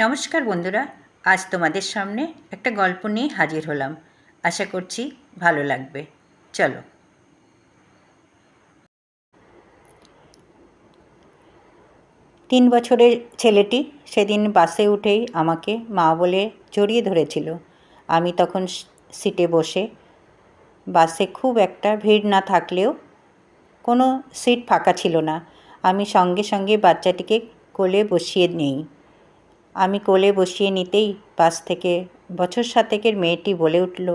নমস্কার বন্ধুরা, আজ তোমাদের সামনে একটা গল্প নিয়ে হাজির হলাম। আশা করছি ভালো লাগবে। চলো। তিন বছরের ছেলেটি সেদিন বাসে উঠেই আমাকে মা বলে জড়িয়ে ধরেছিল। আমি তখন সিটে বসে বাসে খুব একটা ভিড় না থাকলেও কোনো সিট ফাঁকা ছিল না। আমি সঙ্গে সঙ্গে বাচ্চাটিকে কোলে বসিয়ে নিই। আমি কোলে বসিয়ে নিতেই পাশ থেকে, বছর সাতেকের মেয়েটি বলে উঠল,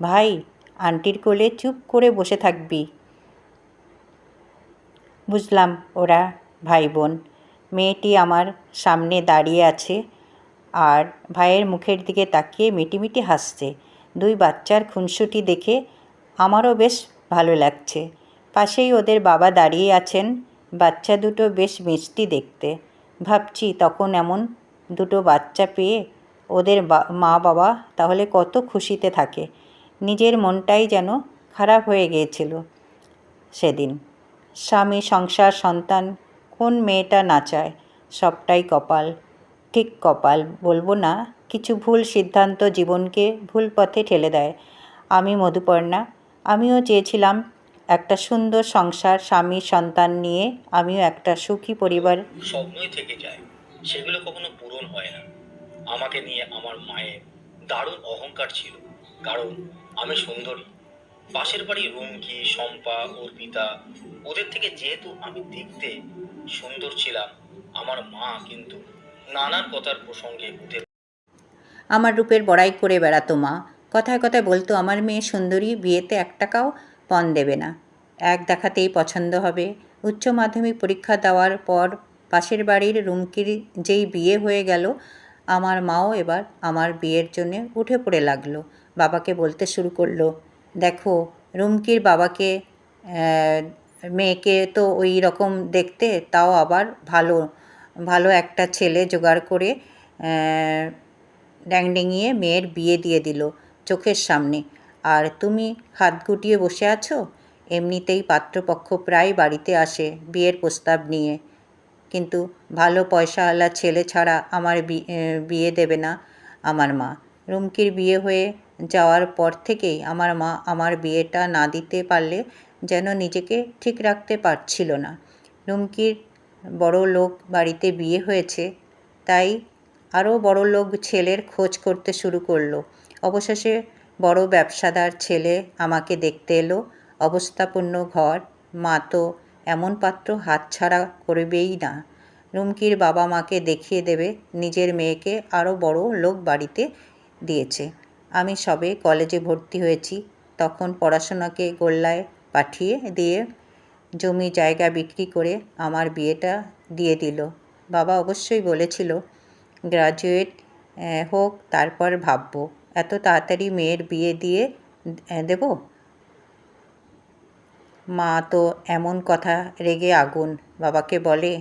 ভাই, আন্টির কোলে চুপ করে বসে থাকবি। বুঝলাম ওরা ভাই বোন মেয়েটি আমার সামনে দাঁড়িয়ে আছে আর ভাইয়ের মুখের দিকে তাকিয়ে মিটিমিটি হাসছে। দুই বাচ্চার খুনসুটি দেখে আমারও বেশ ভালো লাগছে। পাশেই ওদের বাবা দাঁড়িয়ে আছেন, বাচ্চা দুটো বেশ মিষ্টি দেখতে। ভাবছি তখন এমন দুটো বাচ্চা পেয়ে ওদের মা বাবা তাহলে কত খুশিতে থাকে। নিজের মনটাই যেন খারাপ হয়ে গিয়েছিল সেদিন। স্বামী, সংসার, সন্তান, কোন মেয়েটা না চায়, সবটাই কপাল, ঠিক কপাল। বলব না, কিছু ভুল সিদ্ধান্ত জীবনকে ভুল পথে ঠেলে দেয়। আমি মধুপর্ণা, আমিও চেয়েছিলাম একটা সুন্দর সংসার, স্বামী, সন্তান নিয়ে আমিও একটা সুখী পরিবার স্বপ্নই থেকে যায়। সেগুলো কখনো পূরণ হয় না। আমাকে নিয়ে আমার মায়ের দারুণ অহংকার ছিল। কারণ আমি সুন্দরী। পাশের বাড়ি রুমকি শম্পা অর্পিতা ওদের থেকে যেহেতু আমি দেখতে সুন্দর ছিলাম, আমার মা কিন্তু নানান কথার প্রসঙ্গে উঠে আমার রূপের বড়াই করে বেড়াতো মা। কথায় কথায় বলতো, আমার মেয়ে সুন্দরী, বিয়েতে এক টাকাও পণ দেবে না। এক দেখাতেই পছন্দ হবে। উচ্চ মাধ্যমিক পরীক্ষা দেওয়ার পর পাশের বাড়ির রুমকির যেই বিয়ে হয়ে গেল, আমার মাও এবার আমার বিয়ের জন্যে উঠে পড়ে লাগল। বাবাকে বলতে শুরু করল, দেখো, রুমকির বাবাকে মেয়েকে তো ওই রকম দেখতে, তাও আবার ভালো ভালো একটা ছেলে জোগাড় করে ড্যাংডেঙিয়ে মেয়ের বিয়ে দিয়ে দিল চোখের সামনে। আর তুমি হাত গুটিয়ে বসে আছো? এমনিতেই পাত্রপক্ষ প্রায় বাড়িতে আসে বিয়ের প্রস্তাব নিয়ে। কিন্তু ভালো পয়সাওয়ালা ছেলে ছাড়া আমার বিয়ে দেবে না আমার মা। রুমকির বিয়ে হয়ে যাওয়ার পর থেকেই আমার মা আমার বিয়েটা না দিতে পারলে যেন নিজেকে ঠিক রাখতে পারছিল না। রুমকির বড় লোক বাড়িতে বিয়ে হয়েছে, তাই আরও বড় লোক ছেলের খোঁজ করতে শুরু করল। অবশেষে বড় ব্যবসাদার ছেলে আমাকে দেখতে এলো। অবস্থাপূর্ণ ঘর, মা তো এমন পাত্র হাতছাড়া করবেই না। রুমকির বাবা মাকে দেখিয়ে দেবে, নিজের মেয়েকে আরও বড় লোক বাড়িতে দিয়েছে। আমি সবে কলেজে ভর্তি হয়েছি, তখন পড়াশোনাকে গোল্লায় পাঠিয়ে দিয়ে জমি জায়গা বিক্রি করে আমার বিয়েটা দিয়ে দিল। বাবা অবশ্যই বলেছিল, গ্রাজুয়েট হোক, তারপর ভাববো। এত তাড়াতাড়ি মেয়ের বিয়ে দিয়ে দেব? মা তো এমন কথা রেগে আগুন বাবাকে বলে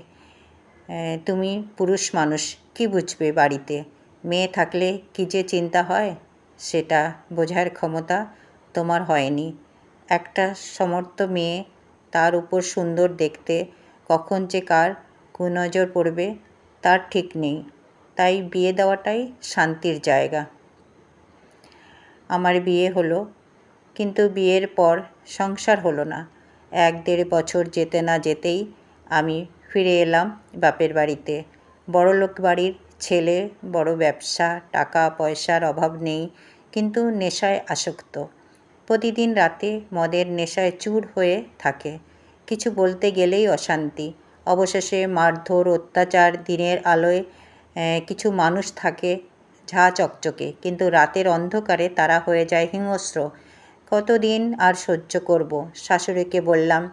তুমি পুরুষ মানুষ, কি বুঝবে বাড়িতে? মেয়ে থাকলে কি যে চিন্তা হয়? সেটা বোঝার ক্ষমতা তোমার হয়নি। একটা সমর্থ মেয়ে তার উপর সুন্দর দেখতে কখন যে কার কুনজর পড়বে, তার ঠিক নেই। তাই বিয়ে দেওয়াটাই শান্তির জায়গা। আমার বিয়ে হলো, কিন্তু বিয়ের পর সংসার হলো না। এক দেড় বছর যেতে না যেতেই আমি ফিরে এলাম বাপের বাড়িতে। বড়লোক বাড়ির ছেলে, বড় ব্যবসা, টাকা, পয়সার অভাব নেই, কিন্তু নেশায় আসক্ত। প্রতিদিন রাতে মদের নেশায় চুর হয়ে থাকে। কিছু বলতে গেলেই অশান্তি। অবশেষে মারধর, অত্যাচার, দিনের আলোয় কিছু মানুষ থাকে ঝা চকচকে, কিন্তু রাতের অন্ধকারে তারা হয়ে যায় হিংস্র। কতদিন আর সহ্য করব? শাশুড়িকে বললাম,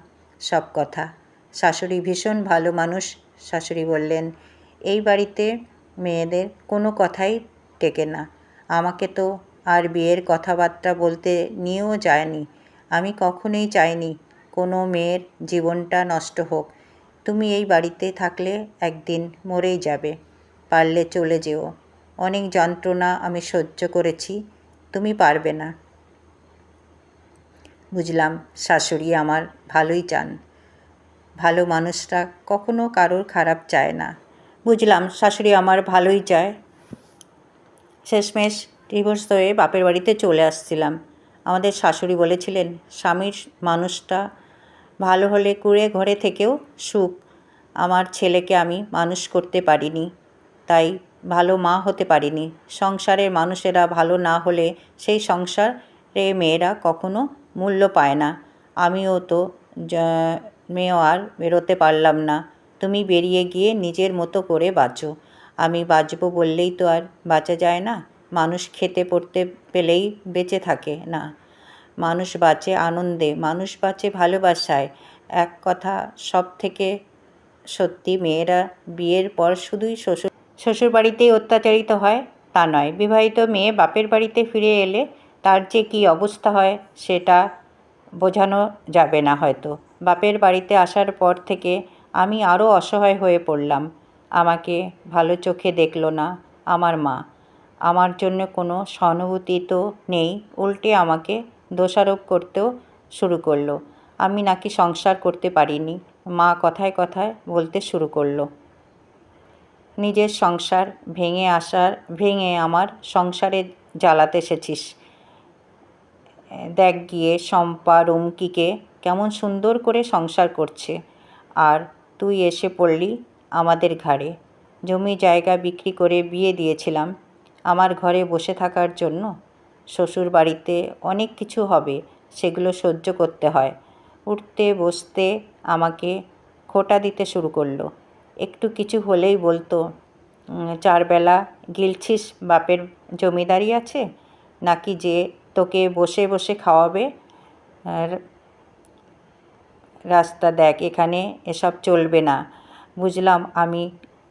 সব কথা। শাশুড়ি ভীষণ ভালো মানুষ, শাশুড়ি বললেন, এই বাড়িতে মেয়েদের কোনো কথাই টেকে না। আমাকে তো আর বিয়ের কথাবার্তা বলতে নিয়েও যায়নি। আমি কখনোই চাইনি কোনো মেয়ের জীবনটা নষ্ট হোক। তুমি এই বাড়িতে থাকলে একদিন মরেই যাবে, পারলে চলে যেও। অনেক যন্ত্রণা আমি সহ্য করেছি, তুমি পারবে না। বুঝলাম, শাশুড়ি আমার ভালোই চান। ভালো মানুষরা কখনো কারোর খারাপ চায় না। বুঝলাম, শাশুড়ি আমার ভালোই চায়। শেষমেশ ডিভোর্স হয়ে বাপের বাড়িতে চলে আসছিলাম। আমাদের শাশুড়ি বলেছিলেন, স্বামীর মানুষটা ভালো হলে কুড়ে ঘরে থেকেও সুখ। আমার ছেলেকে আমি মানুষ করতে পারিনি, তাই ভালো মা হতে পারিনি। সংসারের মানুষেরা ভালো না হলে সেই সংসারে মেয়েরা কখনো মূল্য পায় না। আমিও তো মেয়েও আর বেরোতে পারলাম না। তুমি বেরিয়ে গিয়ে নিজের মতো করে বাঁচো। আমি বাঁচবো বললেই তো আর বাঁচা যায় না। মানুষ খেতে পড়তে পেলেই বেঁচে থাকে না। মানুষ বাঁচে আনন্দে, মানুষ বাঁচে ভালোবাসায়। এক কথা সব থেকে সত্যি, মেয়েরা বিয়ের পর শুধুই শ্বশুর শ্বশুর বাড়িতেই অত্যাচারিত হয় তা নয়। বিবাহিত মেয়ে বাপের বাড়িতে ফিরে এলে তার যে কী অবস্থা হয় সেটা বোঝানো যাবে না হয়তো। বাপের বাড়িতে আসার পর থেকে আমি আরও অসহায় হয়ে পড়লাম। আমাকে ভালো চোখে দেখল না আমার মা। আমার জন্য কোনো সহানুভূতি তো নেই, উল্টে আমাকে দোষারোপ করতেও শুরু করল। আমি নাকি সংসার করতে পারিনি, মা কথায় কথায় বলতে শুরু করল। নিজের সংসার ভেঙে আসার, ভেঙে আমার সংসারে জ্বালাতে এসেছিস। দেখ গিয়ে শম্পা রুমকিকে কেমন সুন্দর করে সংসার করছে। আর তুই এসে পড়লি আমাদের ঘাড়ে। জমি জায়গা বিক্রি করে বিয়ে দিয়েছিলাম আমার ঘরে বসে থাকার জন্য। শ্বশুর বাড়িতে অনেক কিছু হবে, সেগুলো সহ্য করতে হয়। উঠতে বসতে আমাকে খোটা দিতে শুরু করল। একটু কিছু হলেই বলতো চারবেলা গিলছিস বাপের জমিদারি আছে? নাকি যে তোকে বসে বসে খাওয়াবে। আর রাস্তা দেখ, এখানে এসব চলবে না। বুঝলাম আমি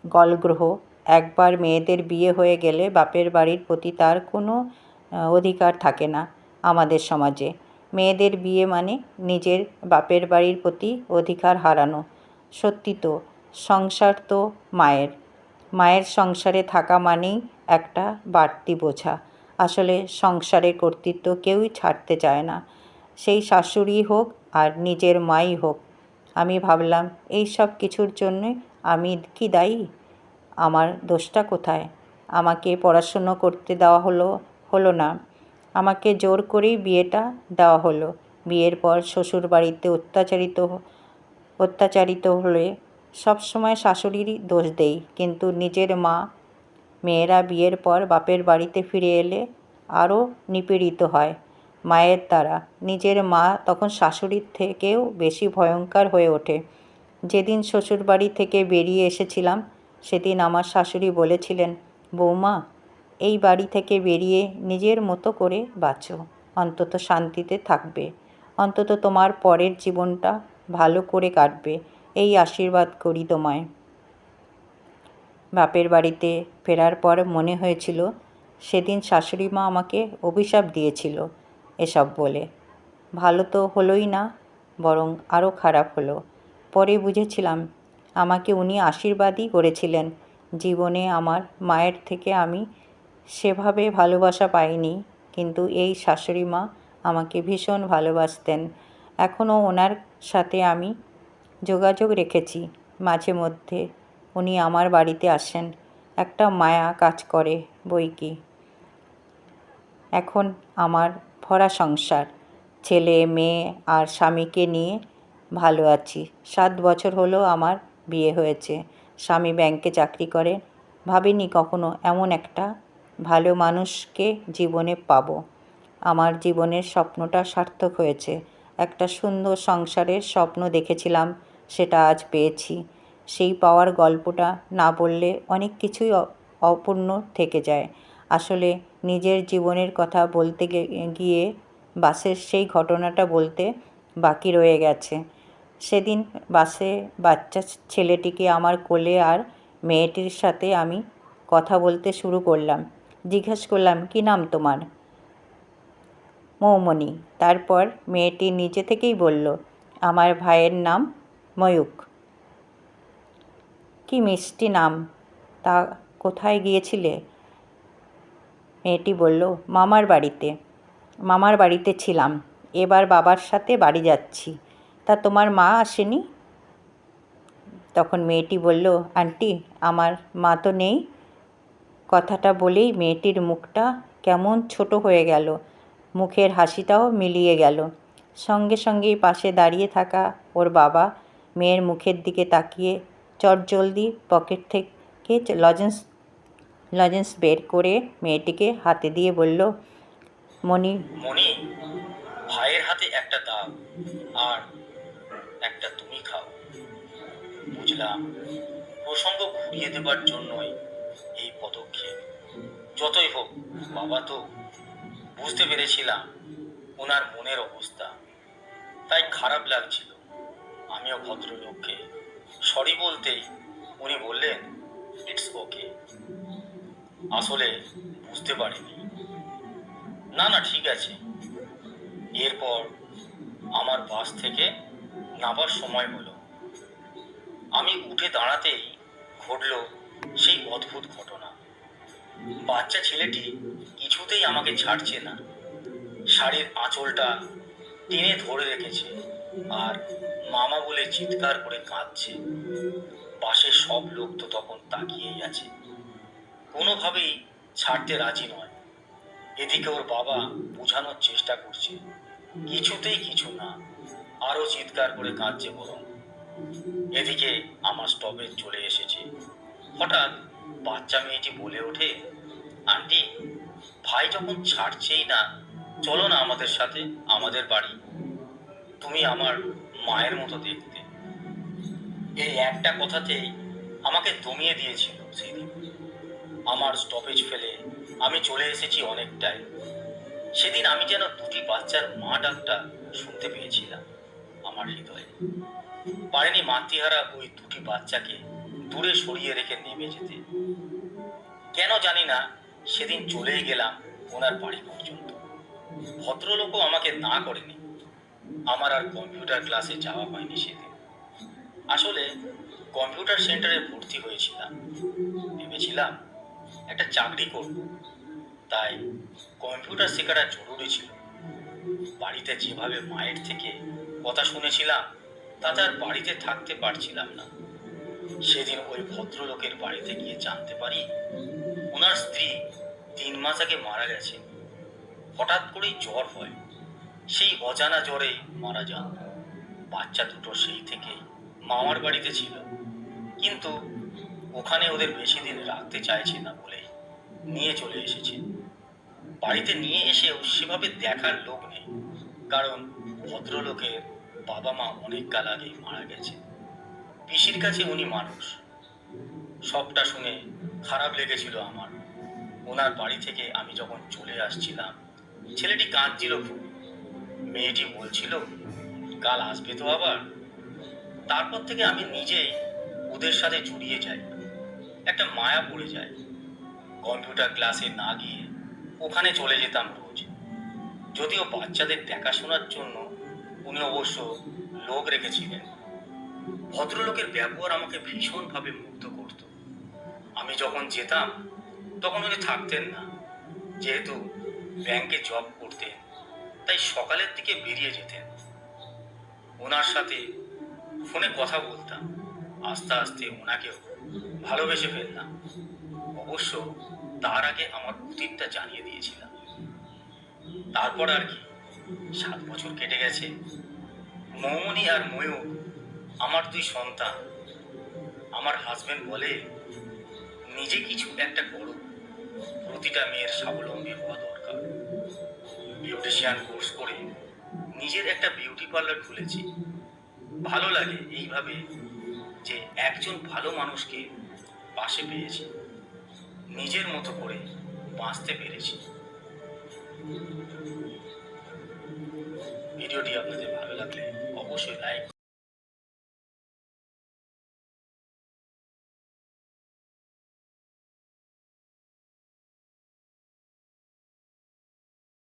গলগ্রহ। একবার মেয়েদের বিয়ে হয়ে গেলে বাপের বাড়ির প্রতি তার কোনো অধিকার থাকে না আমাদের সমাজে। মেয়েদের বিয়ে মানে নিজের বাপের বাড়ির প্রতি অধিকার হারানো। সত্যি তো, সংসার তো মায়ের। মায়ের সংসারে থাকা মানেই একটা বাড়তি বোঝা। আসলে সংসারের কর্তৃত্ব কেউই ছাড়তে চায় না। সেই শাশুড়ি হোক আর নিজের মাই হোক। আমি ভাবলাম, এই সব কিছুর জন্যে আমি কি দায়ী? আমার দোষটা কোথায়? আমাকে পড়াশুনো করতে দেওয়া হলো হলো না। আমাকে জোর করেই বিয়েটা দেওয়া হলো। বিয়ের পর শ্বশুর বাড়িতে অত্যাচারিত অত্যাচারিত হলে সবসময় শাশুড়িরই দোষ দেই। কিন্তু নিজের মা মেয়েরা বিয়ের পর বাপের বাড়িতে ফিরে এলে আরও নিপীড়িত হয় মায়ের দ্বারা। নিজের মা তখন শাশুড়ির থেকেও বেশি ভয়ঙ্কর হয়ে ওঠে। যেদিন শ্বশুরবাড়ি থেকে বেরিয়ে এসেছিলাম, সেদিন আমার শাশুড়ি বলেছিলেন, বৌমা, এই বাড়ি থেকে বেরিয়ে নিজের মতো করে বাঁচো। অন্তত শান্তিতে থাকবে। অন্তত তোমার পরের জীবনটা ভালো করে কাটবে। এই আশীর্বাদ করি তোমায়। বাপের বাড়িতে ফেরার পর মনে হয়েছিল, সেদিন শাশুড়ি মা আমাকে অভিশাপ দিয়েছিল এসব বলে। ভালো তো হলোই না, বরং আরও খারাপ হলো। পরে বুঝেছিলাম, আমাকে উনি আশীর্বাদই করেছিলেন। জীবনে আমার মায়ের থেকে আমি সেভাবে ভালোবাসা পাইনি, কিন্তু এই শাশুড়ি মা আমাকে ভীষণ ভালোবাসতেন। এখনও ওনার সাথে আমি যোগাযোগ রেখেছি মাঝে মধ্যে। উনি আমার বাড়িতে আসেন। একটা মায়া কাজ করে বই কি। এখন আমার ভরা সংসার, ছেলে, মেয়ে আর স্বামীকে নিয়ে ভালো আছি। সাত বছর হলো আমার বিয়ে হয়েছে। স্বামী ব্যাংকে চাকরি করে। ভাবিনি কখনো এমন একটা ভালো মানুষকে জীবনে পাব। আমার জীবনের স্বপ্নটা সার্থক হয়েছে। একটা সুন্দর সংসারের স্বপ্ন দেখেছিলাম, সেটা আজ পেয়েছি। সেই পাওয়ার গল্পটা না বললে অনেক কিছুই অপূর্ণ থেকে যায়। আসলে নিজের জীবনের কথা বলতে গিয়ে বাসের সেই ঘটনাটা বলতে বাকি রয়ে গেছে। সেদিন বাসে বাচ্চা ছেলেটিকে আমার কোলে আর মেয়েটির সাথে আমি কথা বলতে শুরু করলাম। জিজ্ঞেস করলাম, কী নাম তোমার? মৌমণি। তারপর মেয়েটি নিজে থেকেই বলল, আমার ভাইয়ের নাম ময়ূক কি মিষ্টি নাম? তা কোথায় গিয়েছিলে? মেয়েটি বলল, মামার বাড়িতে। মামার বাড়িতে ছিলাম। এবার বাবার সাথে বাড়ি যাচ্ছি। তা তোমার মা আসেনি? তখন মেয়েটি বলল, আন্টি, আমার মা তো নেই। কথাটা বলেই মেয়েটির মুখটা কেমন ছোট হয়ে গেল। মুখের হাসিটাও মিলিয়ে গেল। সঙ্গে সঙ্গেই পাশে দাঁড়িয়ে থাকা ওর বাবা মেয়ের মুখের দিকে তাকিয়ে চটজলদি পকেট থেকে লজেন্স লজেন্স বের করে মেয়েটিকে হাতে দিয়ে বলল, মণি। মনি ভাইয়ের হাতে একটা দাও আর একটা তুমি খাও। বুঝলাম। প্রসঙ্গ ঘুরিয়ে দেবার জন্যই এই পদক্ষেপ। যতই হোক, বাবা তো বুঝতে পেরেছিলাম ওনার মনের অবস্থা। তাই খারাপ লাগছিল। আমিও ভদ্রলোককে সরি বলতেই উনি বললেন ইটস ওকে আসলে বুঝতে পারিনি। না না, ঠিক আছে। এরপর আমার বাস থেকে নামার সময় হলো। আমি উঠে দাঁড়াতেই ঘটল সেই অদ্ভুত ঘটনা। বাচ্চা ছেলেটি কিছুতেই আমাকে ছাড়ছে না। শাড়ির আঁচলটা টেনে ধরে রেখেছে। আর মামা বলে চিৎকার করে কাঁদছে। পাশের সব লোক তো তখন তাকিয়েই আছে। কোনোভাবেই ছাড়তে রাজি নয়। এদিকে ওর বাবা বোঝানোর চেষ্টা করছে। কিছুতেই কিছু না। আরও চিৎকার করে কাঁদছে বরং। এদিকে আমার স্টপেজ চলে এসেছে। হঠাৎ বাচ্চা মেয়েটি বলে ওঠে, আন্টি, ভাই যখন ছাড়ছেই না, চলো না আমাদের সাথে, আমাদের বাড়ি। তুমি আমার মায়ের মতো দেখতে। এই একটা কথাতেই আমাকে দমিয়ে দিয়েছিল সেদিন। আমার স্টপেজ ফেলে আমি চলে এসেছি অনেকটাই। সেদিন আমি যেন দুটি বাচ্চার মা ডাকটা শুনতে পেয়েছিলাম আমার হৃদয়ে। পারেনি মাতৃহারা ওই দুটি বাচ্চাকে দূরে সরিয়ে রেখে নেমে যেতে। কেন জানি না, সেদিন চলেই গেলাম ওনার বাড়ি পর্যন্ত। ভদ্রলোকও আমাকে না করেনি। আমার আর কম্পিউটার ক্লাসে যাওয়া হয়নি সেদিন। আসলে কম্পিউটার সেন্টারে ভর্তি হয়েছিলাম। ভেবেছিলাম একটা চাকরি করব। তাই কম্পিউটার শেখাটা জরুরি ছিল। বাড়িতে যেভাবে মায়ের থেকে কথা শুনেছিলাম, তাতে আর বাড়িতে থাকতে পারছিলাম না। সেদিন ওই ভদ্রলোকের বাড়িতে গিয়ে জানতে পারি ওনার স্ত্রী তিন মাস আগে মারা গেছে। হঠাৎ করেই জ্বর হয়। সেই অজানা জ্বরে মারা যান। বাচ্চা দুটো সেই থেকে মামার বাড়িতে ছিল। কিন্তু ওখানে ওদের বেশি দিন রাখতে চাইছে না বলে নিয়ে চলে এসেছে। বাড়িতে নিয়ে এসেও সেভাবে দেখার লোক নেই। কারণ ভদ্রলোকের বাবা মা অনেক কাল আগেই মারা গেছে। পিসির কাছে উনি মানুষ। সবটা শুনে খারাপ লেগেছিল আমার। ওনার বাড়ি থেকে আমি যখন চলে আসছিলাম, ছেলেটি কাঁদছিল খুব। মেয়েটি বলছিল, কাল আসবে তো আবার? তারপর থেকে আমি নিজেই ওদের সাথে জড়িয়ে যাই, একটা মায়া পড়ে যায়। কম্পিউটার ক্লাসে না গিয়ে ওখানে চলে যেতাম রোজ। যদিও বাচ্চাদের দেখাশোনার জন্য উনি অবশ্য লোক রেখেছিলেন। ভদ্রলোকের ব্যবহার আমাকে ভীষণভাবে মুগ্ধ করত। আমি যখন যেতাম, তখন উনি থাকতেন না। যেহেতু ব্যাংকে জব করতেন তাই সকালের দিকে বেরিয়ে যেতেন। ওনার সাথে ফোনে কথা বলতাম। আস্তে আস্তে ওনাকেও ভালোবেসে ফেললাম অবশ্য তার আগে আমার অতীতটা জানিয়ে দিয়েছিলাম। তারপর আর কি, সাত বছর কেটে গেছে। মৌমনি আর ময়ূর, আমার দুই সন্তান। আমার হাজবেন্ড বলে, নিজে কিছু একটা করো। প্রতিটা মেয়ের স্বাবলম্বী হওয়া বিউটিশিয়ান কোর্স করে নিজের একটা বিউটি পার্লার খুলেছি। ভালো লাগে এইভাবে যে একজন ভালো মানুষকে পাশে পেয়েছি। নিজের মতো করে বাঁচতে পেরেছি। ভিডিওটি আপনাদের ভালো লাগলে অবশ্যই লাইক